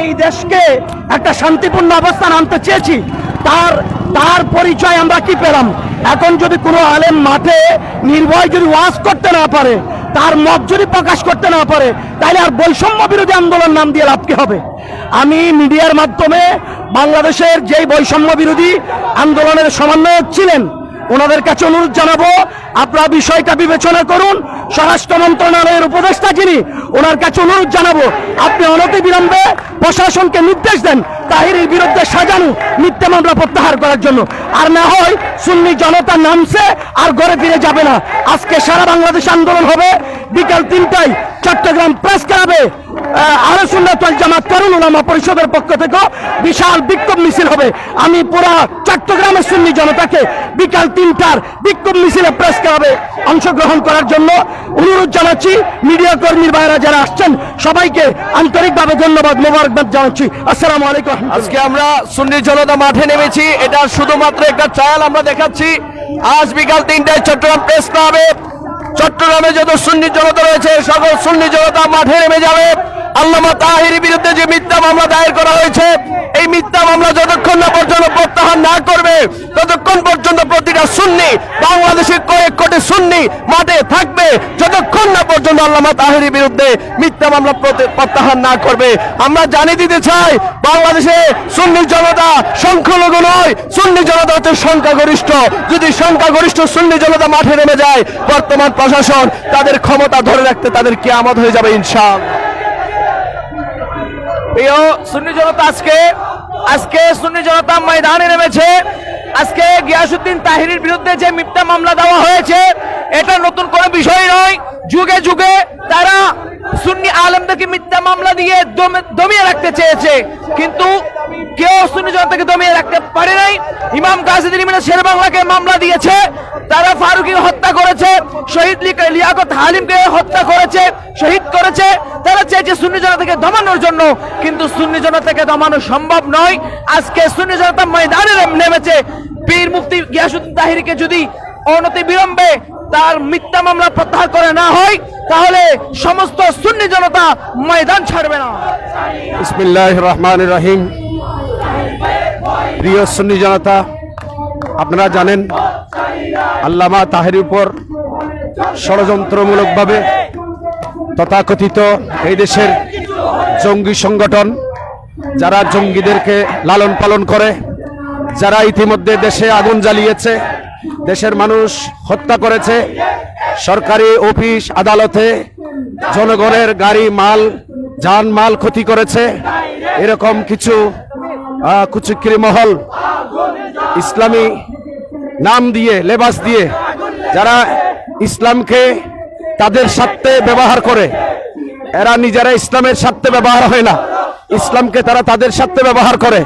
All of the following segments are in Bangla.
এই দেশকে একটা শান্তিপূর্ণ অবস্থান আনতে চেয়েছি। তার তার পরিচয় আমরা কি পেলাম? এখন যদি কোনো আলেম মাঠে নির্ভয় যদি ওয়াজ করতে না পারে, তার মত যদি প্রকাশ করতে না পারে, তাহলে আর বৈষম্য বিরোধী আন্দোলন নাম দিয়ে লাভ কি হবে? আমি মিডিয়ার মাধ্যমে বাংলাদেশের যেই বৈষম্য বিরোধী আন্দোলনের সমন্বয়ক ছিলেন ওনাদের কাছে অনুরোধ জানাব, আপনারা বিষয়টা বিবেচনা করুন। স্বরাষ্ট্র মন্ত্রণালয়ের উপদেষ্টা যিনি, ওনার কাছে অনুরোধ জানাব, আপনি অনতি বিলম্বে প্রশাসনকে নির্দেশ দেন, তাহিরের বিরুদ্ধে সাজানো মিথ্যা মামলা প্রত্যাহার করার জন্য। আর না হয় সুন্নি জনতা নামছে আর ঘরে ফিরে যাবে না। আজকে সারা বাংলাদেশ আন্দোলন হবে। বিকাল তিনটায় চট্টগ্রাম প্রেস ক্লাবে আরও সুন্নাতল জামাত তরুণ উলামা পরিষদের পক্ষ থেকে বিশাল বিক্ষোভ মিছিল হবে। আমি পুরা চট্টগ্রামের সুন্নি জনতাকে বিকাল তিনটার বিক্ষোভ মিছিলে প্রেস ক্লাবে অংশগ্রহণ করার জন্য অনুরোধ জানাচ্ছি। মিডিয়া কর্মীর বাইরা যারা আসছেন, সবাইকে আন্তরিকভাবে ধন্যবাদ, মোবারকবাদ জানাচ্ছি। আসসালামু আলাইকুম আজকে আমরা সুন্নি জনতা মাঠে নেমেছি। এটা শুধুমাত্র একটা ট্রায়াল আমরা দেখাচ্ছি। আজ বিকাল তিনটায় চট্টগ্রাম প্রেস ক্লাবে চট্টগ্রামে যত সুন্নি জনতা রয়েছে, সকল সুন্নি জনতা মাঠে নেমে যাবে। আল্লামা তাহিরের বিরুদ্ধে যে মিথ্যা মামলা দায়ের করা হয়েছে, এই মিথ্যা মামলা যতক্ষণ না পর্যন্ত প্রত্যাহার না করবে, ততক্ষণ পর্যন্ত প্রতিটা সুন্নি বাংলাদেশের কয়েক কোটি সুন্নি মাঠে থাকবে। যতক্ষণ না পর্যন্ত আল্লামা তাহিরের বিরুদ্ধে মিথ্যা মামলা প্রত্যাহার না করবে। আমরা জানিয়ে দিতে চাই, বাংলাদেশে সুন্নি জনতা সংখ্যালঘু নয় সুন্নি জনতা হচ্ছে সংখ্যাগরিষ্ঠ। যদি সংখ্যাগরিষ্ঠ সুন্নি জনতা মাঠে নেমে যায়, বর্তমান প্রশাসন তাদের ক্ষমতা ধরে রাখতে তাদের কেয়ামত হয়ে যাবে ইনশাল প্রিয়, সুন্নি জনতা আজকে আজকে সুন্নি জনতা ময়দানে নেমেছে। আজকে গিয়াসুদ্দিন তাহিরের বিরুদ্ধে যে মিথ্যা মামলা দেওয়া হয়েছে, এটা নতুন কোনো বিষয় নয়। যুগে যুগে তারা সুন্নি আলমদেরকে মিথ্যা মামলা দিয়ে দমিয়ে রাখতে চেয়েছে। কিন্তু কেউ সুন্নি জনতাকে দমিয়ে রাখতে পারে নাই। ইমাম কাসিদিন ইমাম শের বাংলাকে মামলা দিয়েছে। তারা ফারুকি হত্যা করেছে, শহীদ লিয়াকত হালিমকে হত্যা করেছে, শহীদ করেছে। তারা চেয়েছে সুন্নি জনতাকে দমানোর জন্য, কিন্তু সুন্নি জনতাকে দমানো সম্ভব নয়। আজকে সুন্নি জনতা ময়দানে নেমেছে। পীর মুফতি গিয়াসুদ্দিন তাহিরিকে যদি অনতি বিলম্বে তার মিথ্যা মামলা প্রত্যাহার করে না হয়, তাহলে সমস্ত সুন্নি জনতা ময়দান ছাড়বে না। ইসমিল্লাহ রহমান রহিম। প্রিয় সুন্নি জনতা, আপনারা জানেন আল্লামা তাহের উপর ষড়যন্ত্রমূলকভাবে তথাকথিত এই দেশের জঙ্গি সংগঠন, যারা জঙ্গিদেরকে লালন পালন করে যারা ইতিমধ্যে দেশে আগুন জ্বালিয়েছে, দেশের মানুষ হত্যা করেছে, সরকারি অফিস, আদালতে জনগণের গাড়ি, মাল যান মাল ক্ষতি করেছে, এরকম কিছু কুচক্রি মহল ইসলামী নাম দিয়ে, লেবাস দিয়ে যারা ইসলামকে তাদের স্বার্থে ব্যবহার করে, এরা নিজেরা ইসলামের স্বার্থে ব্যবহার হয় না। ইসলামকে তারা তাদের স্বার্থে ব্যবহার করে।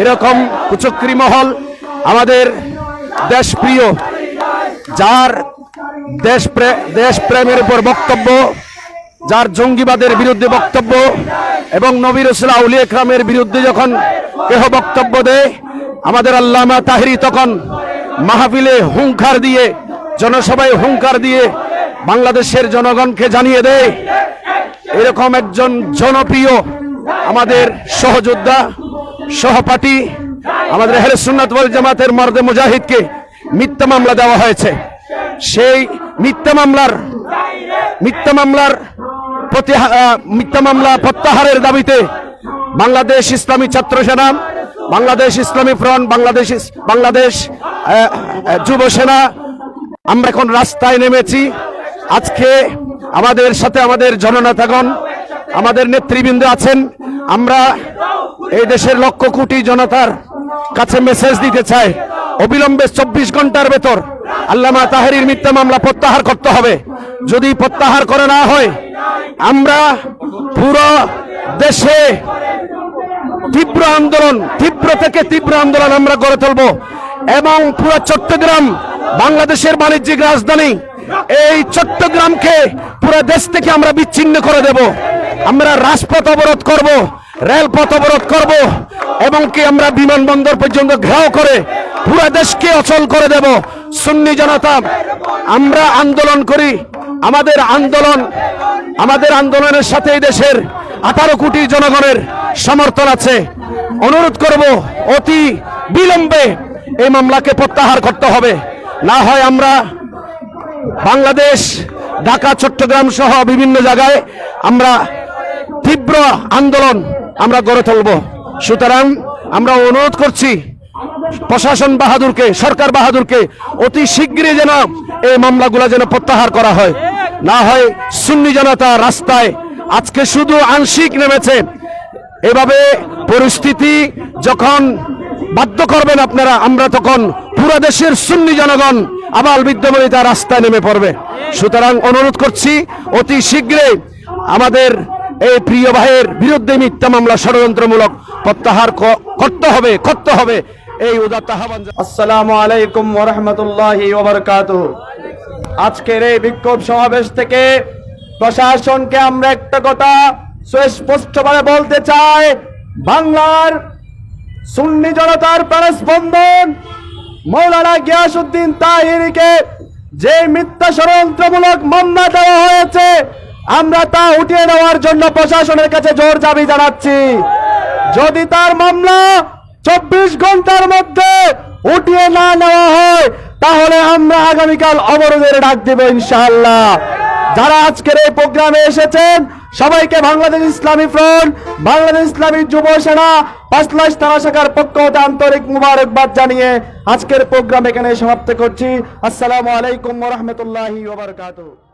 এরকম কুচক্রি মহল আমাদের দেশপ্রিয়, যার দেশ দেশ প্রেমের উপর বক্তব্য, যার জঙ্গিবাদের বিরুদ্ধে বক্তব্য এবং নবীর রসুল আউলি একরামের বিরুদ্ধে যখন কেহ বক্তব্য দেয়, আমাদের আল্লামা তাহিরি তখন মাহফিলে হুঙ্কার দিয়ে, জনসভায় হুঙ্কার দিয়ে বাংলাদেশের জনগণকে জানিয়ে দেয়, এরকম একজন জনপ্রিয় আমাদের সহযোদ্ধা সহপাঠী আমাদের হেরে সুন্নাত জামাতের মর্দে মুজাহিদকে মিথ্যা মামলা দেওয়া হয়েছে। সেই মিথ্যা মামলার মিথ্যা মামলার মিথ্যা মামলা প্রত্যাহারের দাবিতে বাংলাদেশ ইসলামী ছাত্র সেনা বাংলাদেশ ইসলামী ফ্রন্ট, বাংলাদেশ বাংলাদেশ যুব সেনা, আমরা এখন রাস্তায় নেমেছি। আজকে আমাদের সাথে আমাদের জননেতাগণ, আমাদের নেতৃবৃন্দ আছেন। আমরা এই দেশের লক্ষ কোটি জনতার কাছে মেসেজ দিতে চাই অবিলম্বে চব্বিশ ঘণ্টার ভেতর আল্লামা তাহেরির মিথ্যা মামলা প্রত্যাহার করতে হবে। যদি প্রত্যাহার করে না হয়, আমরা পুরো দেশে তীব্র আন্দোলন, তীব্র থেকে তীব্র আন্দোলন আমরা গড়ে তুলব এবং পুরো চট্টগ্রাম বাংলাদেশের বাণিজ্যিক রাজধানী এই চট্টগ্রামকে পুরো দেশ থেকে আমরা বিচ্ছিন্ন করে দেব। আমরা রাজপথ অবরোধ করব। রেলপথ অবরোধ করব এবং কি আমরা বিমানবন্দর পর্যন্ত ঘেরাও করে পুরো দেশকে অচল করে দেব। সুন্নি জনতা, আমরা আন্দোলন করি। আমাদের আন্দোলন, আমাদের আন্দোলনের সাথে এই দেশের আঠারো কোটি জনগণের সমর্থন আছে। অনুরোধ করব, অতি বিলম্বে এই মামলাকে প্রত্যাহার করতে হবে। না হয় আমরা বাংলাদেশ, ঢাকা, চট্টগ্রাম সহ বিভিন্ন জায়গায় আমরা তীব্র আন্দোলন আমরা গড়ে তুলব। সুতরাং আমরা অনুরোধ করছি, প্রশাসন বাহাদুরকে, সরকার বাহাদুরকে অতি শীঘ্রই যেন এই মামলাগুলো যেন প্রত্যাহার করা হয়। না হয় সুন্নি জনতা রাস্তায় আজকে শুধু আংশিক নেমেছে। এভাবে পরিস্থিতি যখন বাধ্য করবেন আপনারা, আমরা তখন পুরো দেশের সুন্নি জনগণ আবাল বিদ্যমানিতা রাস্তায় নেমে পড়বে। সুতরাং অনুরোধ করছি, অতি শীঘ্রই আমাদের এই প্রিয় ভাইয়ের বিরুদ্ধে মিথ্যা মামলা ষড়যন্ত্রমূলক প্রত্যাহার করতে হবে করতে হবে। এই আহ্বান আসসালামু আলাইকুম ওরহমতুল্লাহি আজকের এই বিক্ষোভ সমাবেশ থেকে প্রশাসনকে আমরা একটা কথা সুস্পষ্টভাবে বলতে চাই। বাংলার সুন্নি জনতার প্রাণস্পন্দন মৌলানা গিয়াসুদ্দিন তাহিরিকে যে মিথ্যা ষড়যন্ত্রমূলক মামলা দেওয়া হয়েছে আমরা তা উঠিয়ে নেওয়ার জন্য প্রশাসনের কাছে জোর দাবি জানাচ্ছি। যদি তার মামলা চব্বিশ ঘণ্টার মধ্যে উঠিয়ে না নেওয়া হয়, তাহলে আমরা আগামীকাল অবরোধের ডাক দেব ইনশাআল্লাহ। যারা আজকের এই প্রোগ্রামে এসেছেন, সবাইকে বাংলাদেশ ইসলামী ফ্রন্ট, বাংলাদেশ ইসলামী যুব সেনা, পাঁচলাশ থানা শাখার পক্ষ হতে আন্তরিক মুবারকবাদ জানিয়ে আজকের প্রোগ্রাম এখানে সমাপ্ত করছি। আসসালামু আলাইকুম রহমতুল্লাহি ওবরকাতুহ